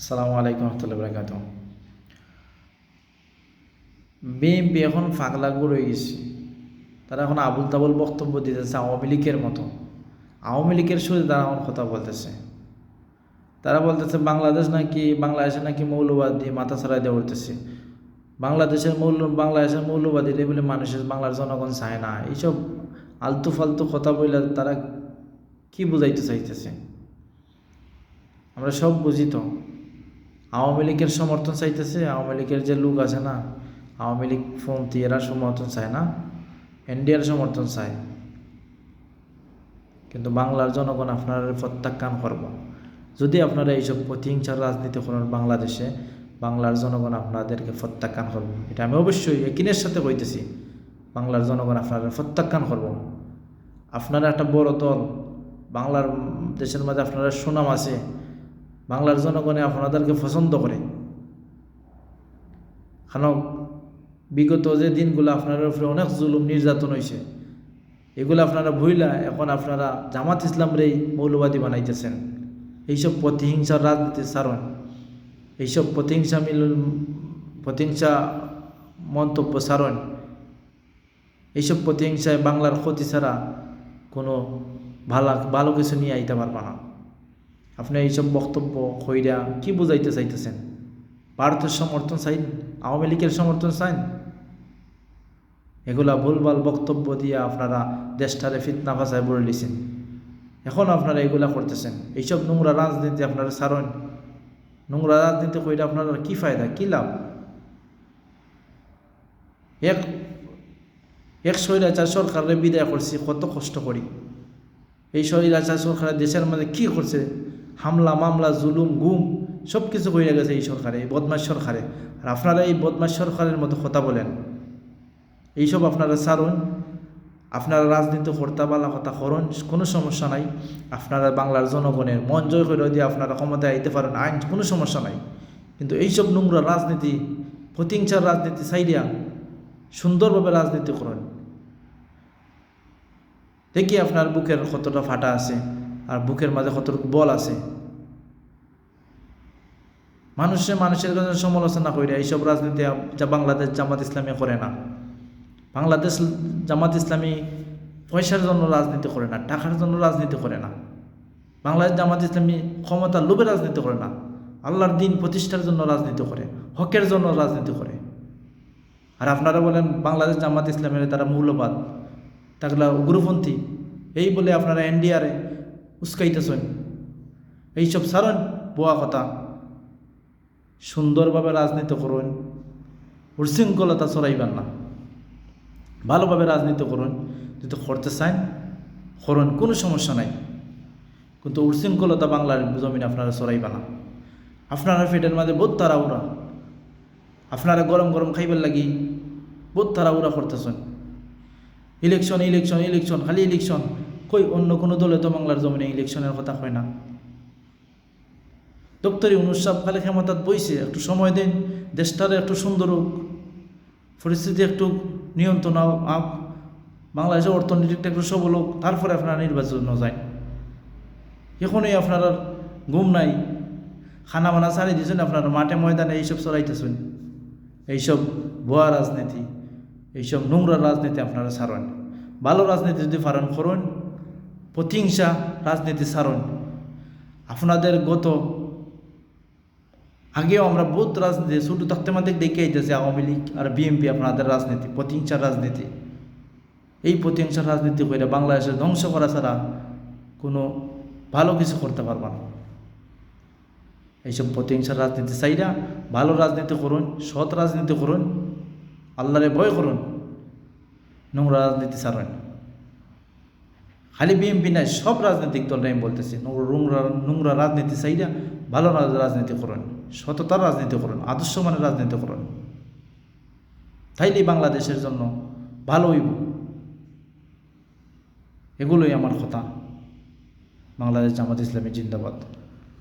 আসসালামু আলাইকুম রহমতুল্লাহ বরাকাত বিএনপি এখন ফাগলাগু রয়ে গেছে। তারা এখন আবুল তাবুল বক্তব্য দিতেছে আওয়ামী লীগের মতো। আওয়ামী লীগের সুরে তারা এখন কথা বলতেছে। তারা বলতেছে, বাংলাদেশ নাকি বাংলাদেশে নাকি মৌলবাদী মাথা ছাড়াই দেওয়া উঠতেছে। বাংলাদেশের মৌল, বাংলাদেশের মৌলবাদী বলে মানুষের, বাংলার জনগণ চায় না। এইসব আলতু ফালতু কথা বললে তারা কি বুঝাইতে চাইতেছে? আমরা সব বুঝি তো। আওয়ামী লীগের সমর্থন চাইতেছে, আওয়ামী লীগের যে লোক আছে না, আওয়ামী লীগ পন্থী এরা সমর্থন চায় না, এনডিআর সমর্থন চায়। কিন্তু বাংলার জনগণ আপনারা প্রত্যাখ্যান করব। যদি আপনারা এইসব প্রতিহিংসার রাজনীতি করেন বাংলাদেশে, বাংলার জনগণ আপনাদেরকে প্রত্যাখ্যান করব। এটা আমি অবশ্যই একিনের সাথে কইতেছি, বাংলার জনগণ আপনারা প্রত্যাখ্যান করব। আপনারা একটা বড় দল, বাংলার দেশের মাঝে আপনারা সুনাম আছে বাংলার জনগণে আপনাদেরকে পছন্দ করে। কারণ বিগত যে দিনগুলো আপনার উপরে অনেক জুলুম নির্যাতন হয়েছে এগুলো আপনারা ভুইলা এখন আপনারা জামাত ইসলামরেই মৌলবাদী বানাইতেছেন। এইসব প্রতিহিংসার রাজনীতি সারণ এইসব প্রতিহিংসা মিল, প্রতিহিংসা মন্তব্য সারণ এইসব প্রতিহিংসায় বাংলার ক্ষতি ছাড়া কোনো ভালো ভালো কিছু নিয়ে আইতে পারবা না। আপনি এইসব বক্তব্য কইরা কি বুঝাইতে চাইতেছেন? ভারতের সমর্থন চাইন? আওয়ামী লীগের সমর্থন চাইন? এগুলা ভুলভাল বক্তব্য দিয়ে আপনারা দেশটারে ফিতনা ভাষায় বলে দিয়েছেন এখন আপনারা এগুলা করতেছেন। এইসব নোংরা রাজনীতি আপনারা সারণ নোংরা রাজনীতি কইরা আপনারা কি ফায়দা, কি লাভ? এক এক স্বৈরাচার সরকারের বিদায় করছি, কত কষ্ট করি। এই স্বৈরাচার সরকার দেশের মধ্যে কি করছে? হামলা, মামলা, জুলুম, গুম সব কিছু হয়ে গেছে এই সরকারে, এই বদমাস সরকারে। আর আপনারা এই বদমাস সরকারের মতো কথা বলেন। এইসব আপনারা ছাড়ুন। আপনারা রাজনীতি করতে, বালা কথা করুন, কোনো সমস্যা নাই। আপনারা বাংলার জনগণের মন জয় করে দিয়ে আপনারা ক্ষমতায় আইতে পারেন, আইন কোনো সমস্যা নাই। কিন্তু এইসব নোংরা রাজনীতি, প্রতিহিংসার রাজনীতি সাইডিয়া সুন্দরভাবে রাজনীতি করুন। দেখি আপনার বুকের কতটা ফাটা আছে। আর বুকের মাঝে কতটুকু বল আছে? মানুষে মানুষের কাছে সমালোচনা করে এইসব রাজনীতি যা বাংলাদেশ জামাত ইসলামী করে না। বাংলাদেশ জামাত ইসলামী পয়সার জন্য রাজনীতি করে না, টাকার জন্য রাজনীতি করে না। বাংলাদেশ জামাত ইসলামী ক্ষমতা লোভে রাজনীতি করে না, আল্লাহর দিন প্রতিষ্ঠার জন্য রাজনীতি করে, হকের জন্য রাজনীতি করে। আর আপনারা বলেন বাংলাদেশ জামাত ইসলামের তারা মূল্যবাদ তাগুলা উগ্রপন্থী, এই বলে আপনারা এনডিআরে উস্কাইতেছেন। এইসব সারণ বোয়া কথা। সুন্দরভাবে রাজনীতি করুন। উশৃঙ্খলতা চড়াইবেন না। ভালোভাবে রাজনীতি করুন। যদি করতে চান, করুন, কোনো সমস্যা নাই। কিন্তু উশৃঙ্খলতা বাংলার জমিন আপনারা চড়াইবে না। আপনারা পেটের মাঝে বহুত তারা উড়া আপনারা গরম গরম খাইবার লাগি বহুত তারা উড়া করতেছেন। ইলেকশন ইলেকশন ইলেকশন, খালি ইলেকশন। কই, অন্য কোনো দলে তো বাংলার জমিনে ইলেকশনের কথা হয় না। অনুষ্ঠান খালি ক্ষমতাত বইছে, একটু সময় দিন, দেশটার একটু সুন্দর হোক, পরিস্থিতি একটু নিয়ন্ত্রণ আপ, বাংলাদেশের অর্থনীতিটা একটু সবল হোক, তারপরে আপনারা নির্বাচন যায়। এখনই আপনার ঘুম নাই। খানা বানা ছাড়ি দিয়েছেন আপনারা, মাঠে ময়দানে এইসব চলাইতেছেন। এইসব ভুয়া রাজনীতি, এইসব নোংরা রাজনীতি আপনারা ছাড়েন। ভালো রাজনীতি যদি পালন করুন। প্রতিহিংসা রাজনীতি সারণ। আপনাদের গত আগেও আমরা বহুত রাজনীতি ছোটো থাকতে আমাদের দেখে আইতেছে আওয়ামী লীগ আর বিএনপি আপনাদের রাজনীতি প্রতিহিংসার রাজনীতি। এই প্রতিহিংসার রাজনীতি করে বাংলাদেশের ধ্বংস করা ছাড়া কোনো ভালো কিছু করতে পারবা না। এইসব প্রতিহিংসার রাজনীতি চাইরা ভালো রাজনীতি করুন, সৎ রাজনীতি করুন, আল্লাহরে ভয় করুন, নোংরা রাজনীতি ছাড়েন খালি বিএমপি নাই, সব রাজনৈতিক দল আমি বলতেছি। নোংরা নোংরা রাজনীতি চাইরা ভালো রাজনীতি করেন, সততার রাজনীতি করেন আদর্শ মানের রাজনীতি করেন। তাইলে বাংলাদেশের জন্য ভালো হইব। এগুলোই আমার কথা। বাংলাদেশ জামাত ইসলামী জিন্দাবাদ।